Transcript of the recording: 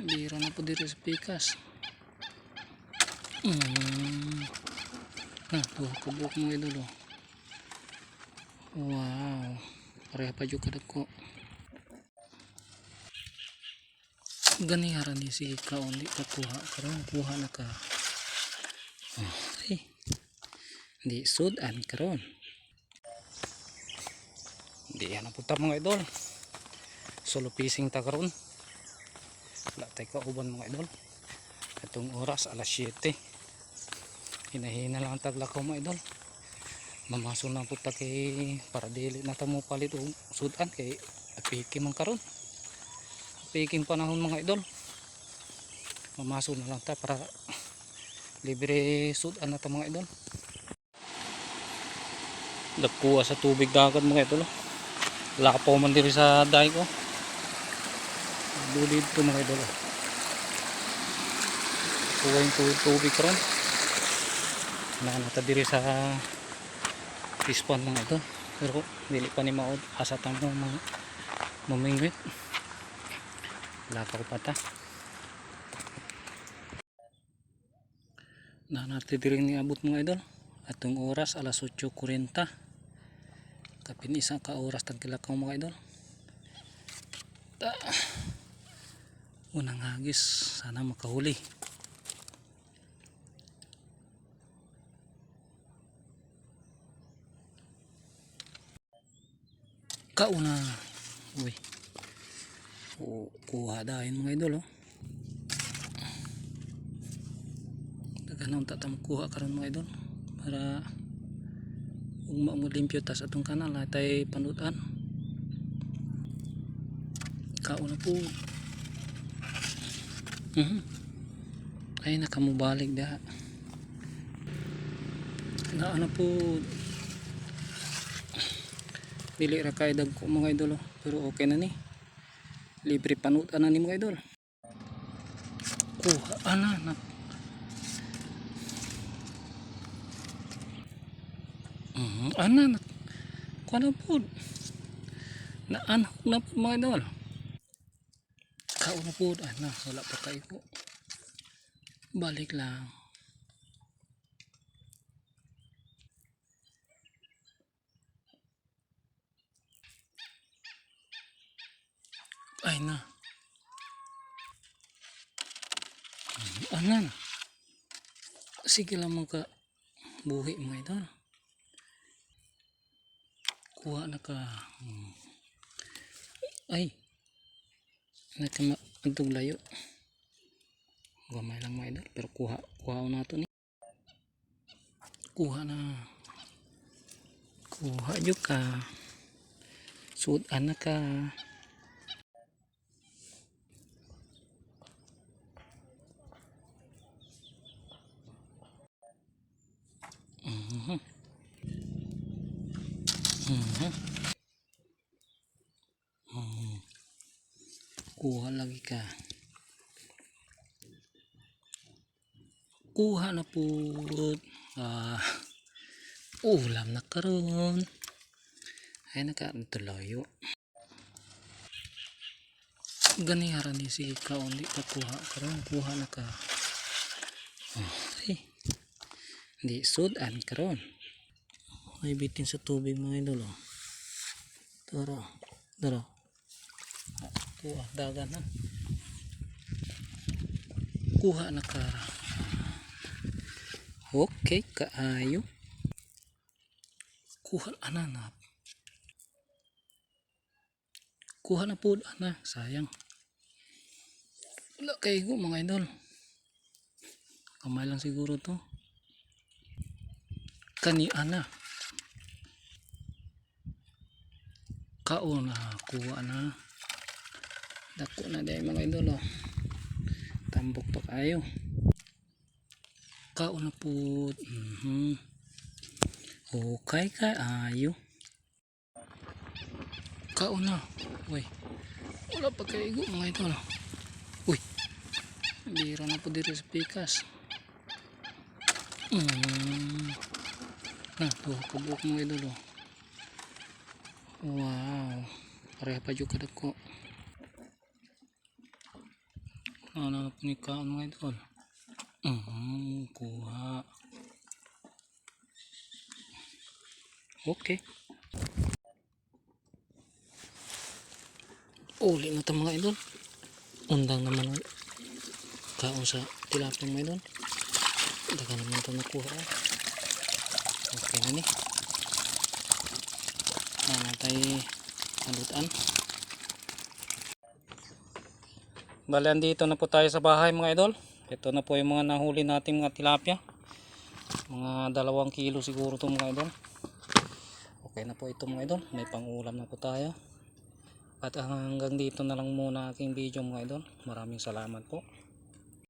Bira na po dito sa pikas. Mm. Na, tuwa ka buhok mga idol. oh. Wow. Pareha pa yung kadag ko. Ganihara ni si ka undi ka kuha. Karoon kuha na ka. Oh, ay. Di sudan karon. Di yan ang punta mga idol. Solo pising ta karon. Wala tayo kauban mga idol. Itong oras alas 7. Hinahina lang ang taglakaw mga idol. Mamaso na po ta para dili na ta mo palit og sudan kay apiki man karon. Apiking panahon mga idol. Mamaso na lang ta para libre sudan na ta mga idol. Nagkuha sa tubig dagat mga idol. Wala ka man diri sa dahi ko. Bulid to mga idol. Kuha yung tubig, karon. Nakanata diri sa fish-pond mga idol. Pero dili pa ni maod. Asa tamo mga mamingwit. Ko pata. Nanati diri ni abot mga idol. Atong oras alas 8.40. Kapin isang ka oras tagkilakaw mga idol. Ta unang hagis sana makahuli. Kauna. Uy. Kuha dahil mga idol oh. Taganong tatam kuha karon mga idol para ug mo limpyo tas atong kanal na tay panutan. Kauna po Mhm. Ay nakamubalik da. Na ano po dili ra kay dag ko mga idol oh. pero okay na ni. Libre panutan na ni mga idol. Kuha ana na. Mhm, ana na. Kuha na po. Na anak na po mga idol. Kauna po, ano, wala pa kayo po. Balik lang. Ay na. Anan. Sige lang mga buhi mga idol. Kuha na ka. Hmm. Ay. Naka magtog. Gamay lang mga idol. Pero kuha. Kuha na ito ni. Kuha na. Kuha yun ka. Sudan na ka. Mhm. Mhm. Kuha lagi ka. Kuha na po. Ah, ulam na karon. Ay nakaroon tuloyo. Ganihara ni si ka undi ka kuha karon kuha na ka. Oh, ay. Di sudan karon. Ay bitin sa tubig mga idol. oh. Tara. Kuha dagan na. Kuha na ka. Okay, kaayo. Kuha ananap. Kuha na po ana, sayang. Wala kay ko mga idol. Kamay lang siguro to. Kani ana. Kauna kuha na. Dako na dahil mga idol oh. Tambok pa kayo. Kauna po. Mhm. Okay ka ayo. Kauna. Uy. Wala pa kayo mga idol. Uy. Bira na po dito sa pikas. Mm. Na, tuwa ka buhok mga idol oh. Wow. Pareha pa yung kadag po ni Kaan mga idol? Mhm, kuha. Okay. Uli na ito mga idol. Undang naman ang kaon sa tilapia mga idol. Daga naman ito nakuha. Okay na ni. Ano tayo nalutaan. Bale, andito na po tayo sa bahay mga idol. Ito na po yung mga nahuli nating mga tilapia. Mga dalawang kilo siguro to mga idol. Okay na po ito mga idol. May pangulam na po tayo. At hanggang dito na lang muna aking video mga idol. Maraming salamat po.